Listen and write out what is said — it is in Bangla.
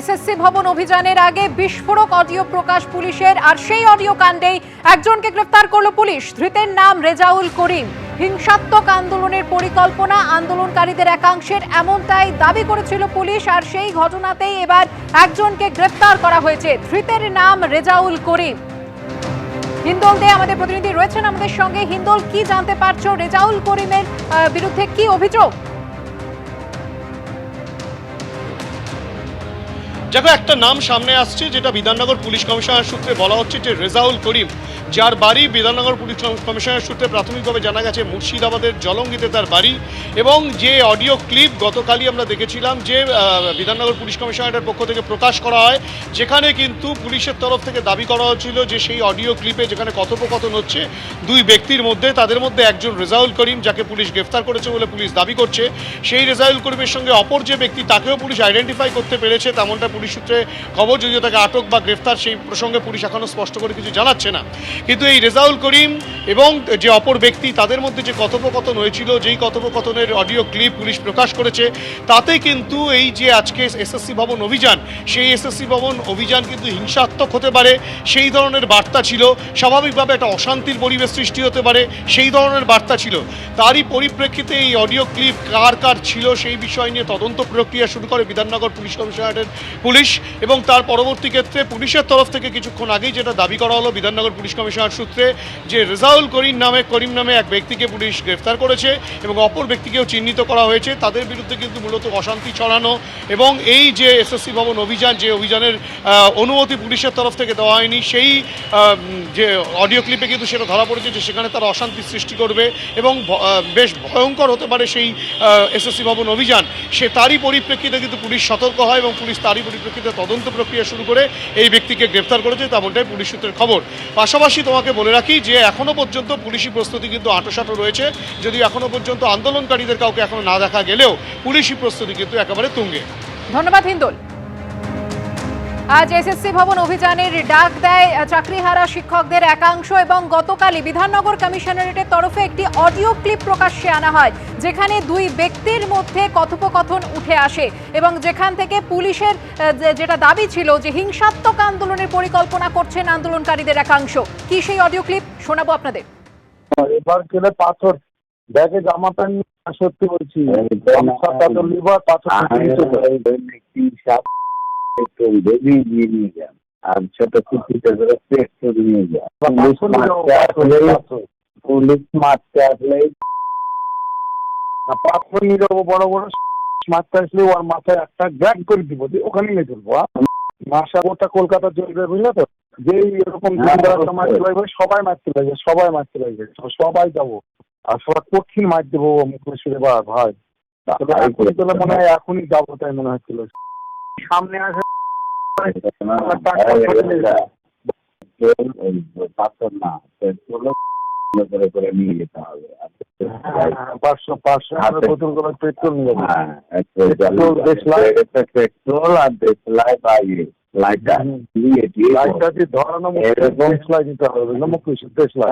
এসএসসি ভবন অভিযানের আগে বিস্ফোরক অডিও প্রকাশ পুলিশের, আর সেই অডিও কাণ্ডেই একজনকে গ্রেফতার করল পুলিশ। ধৃতের নাম রেজাউল করিম। হিংসাত্মক আন্দোলনের পরিকল্পনা আন্দোলনকারীদের একাংশের এমনটাই দাবি করেছিল পুলিশ, আর সেই ঘটনাতেই এবার একজনকে গ্রেফতার করা হয়েছে। ধৃতের নাম রেজাউল করিম। হিন্দোল দে আমাদের প্রতিনিধি রয়েছেন আমাদের সঙ্গে। হিন্দোল, কি জানতে পারছ? রেজাউল করিমের বিরুদ্ধে কি অভিযোগ? দেখো, একটা নাম সামনে আসছে, যেটা বিধাননগর পুলিশ কমিশনার সূত্রে বলা হচ্ছে যে রেজাউল করিম যার বাড়ি বিধাননগর পুলিশ কমিশনার সূত্রে প্রাথমিকভাবে জানা গেছে, মুর্শিদাবাদের জলঙ্গিতে তার বাড়ি এবং যে অডিও ক্লিপ গতকালই আমরা দেখেছিলাম যে বিধাননগর পুলিশ কমিশনারের পক্ষ থেকে প্রকাশ করা হয়, যেখানে কিন্তু পুলিশের তরফ থেকে দাবি করা হয়েছিল যে সেই অডিও ক্লিপে যেখানে কথোপকথন হচ্ছে, দুই ব্যক্তির মধ্যে, তাদের মধ্যে একজন রেজাউল করিম, যাকে পুলিশ গ্রেফতার করেছে বলে পুলিশ দাবি করছে, সেই রেজাউল করিমের সঙ্গে অপর যে ব্যক্তি, তাকেও পুলিশ আইডেন্টিফাই করতে পেরেছে, তেমনটা পুলিশ সূত্রে খবর, যদিও তাকে আটক বা গ্রেফতার, সেই প্রসঙ্গে পুলিশ এখনও স্পষ্ট করে কিছু জানাচ্ছে না। কিন্তু এই রেজাউল করিম এবং যে অপর ব্যক্তি, তাদের মধ্যে যে কথোপকথন হয়েছিল, যেই কথোপকথনের অডিও ক্লিপ পুলিশ প্রকাশ করেছে, তাতে কিন্তু এই যে আজকে এসএসসি ভবন অভিযান, সেই এসএসসি ভবন অভিযান কিন্তু হিংসাত্মক হতে পারে, সেই ধরনের বার্তা ছিল। স্বাভাবিকভাবে একটা অশান্তির পরিবেশ সৃষ্টি হতে পারে, সেই ধরনের বার্তা ছিল। তারই পরিপ্রেক্ষিতে এই অডিও ক্লিপ কার কার ছিল, সেই বিষয় নিয়ে তদন্ত প্রক্রিয়া শুরু করে বিধাননগর পুলিশ কমিশনারের পুলিশ এবং তার পরবর্তী ক্ষেত্রে পুলিশের তরফ থেকে কিছুক্ষণ আগেই যেটা দাবি করা হলো, বিধাননগর পুলিশ কমিশনার সূত্রে যে রেজাউল করিম নামে করিম নামে এক ব্যক্তিকে পুলিশ গ্রেফতার করেছে এবং অপর ব্যক্তিকেও চিহ্নিত করা হয়েছে। তাদের বিরুদ্ধে কিন্তু মূলত অশান্তি ছড়ানো এবং এই যে এসএসসি ভবন অভিযান, যে অভিযানের অনুমতি পুলিশের তরফ থেকে দেওয়া হয়নি, সেই যে অডিও ক্লিপে কিন্তু সেটা ধরা পড়েছে যে সেখানে তারা অশান্তি সৃষ্টি করবে এবং বেশ ভয়ঙ্কর হতে পারে সেই এসএসসি ভবন অভিযান। সে তারই পরিপ্রেক্ষিতে কিন্তু পুলিশ সতর্ক হয় এবং পুলিশ তারই পরিপ্রেক্ষিতে তদন্ত প্রক্রিয়া শুরু করে এই ব্যক্তিকে গ্রেফতার করেছে, তেমনটাই পুলিশ সূত্রের খবর। পাশাপাশি তোমাকে বলে রাখি যে এখনও পর্যন্ত পুলিশি প্রস্তুতি কিন্তু আটোসাটো রয়েছে। যদি এখনও পর্যন্ত আন্দোলনকারীদের কাউকে এখনও না দেখা গেলেও পুলিশি প্রস্তুতি কিন্তু একেবারে তুঙ্গে। ধন্যবাদ, হিন্দোল। আজ এসএসসি ভবন অভিযানের ডাক দেয় চাকরিহারা শিক্ষকদের একাংশ এবং গতকালই বিধাননগর কমিশনারেটের তরফে একটি অডিও ক্লিপ প্রকাশ্যে আনা হয় যেখানে দুই ব্যক্তির মধ্যে কথোপকথন উঠে আসে এবং যেখান থেকে পুলিশের আহ, যেটা দাবি ছিল যে হিংসাত্মক আন্দোলনের পরিকল্পনা করছেন আন্দোলনকারীদের একাংশ। কি সেই অডিও ক্লিপ? শোনাবো আপনাদের। এবার গেলে পাথর ব্যাগে জামা প্যান্ট সত্যি বলছি। পাথর লিভার পাথর নিয়ে চলে আয়। আর ছোট পেট্রোল নিয়ে নিয়ে মারতে আসলে নিয়ে দিয়ে নিয়ে সবাই সবাই যাব আর সবাই কঠিন মার দেবো মুখেশ্বরে বা ভাই মনে হয় এখনই যাব তাই মনে হচ্ছিল সামনে আসে। পেট্রোল, পাথর না পেট্রোল করে করে নিয়ে যেতে হবে পাঁচশো পাঁচশো বোতল করে পেট্রোল নিয়ে পেট্রোল, দেশলাই। পেট্রোল আর দেশলাই বা ইয়ে দিয়ে লাইটটা দিয়ে ধরানো এরকম- দিতে হবে দেশলাই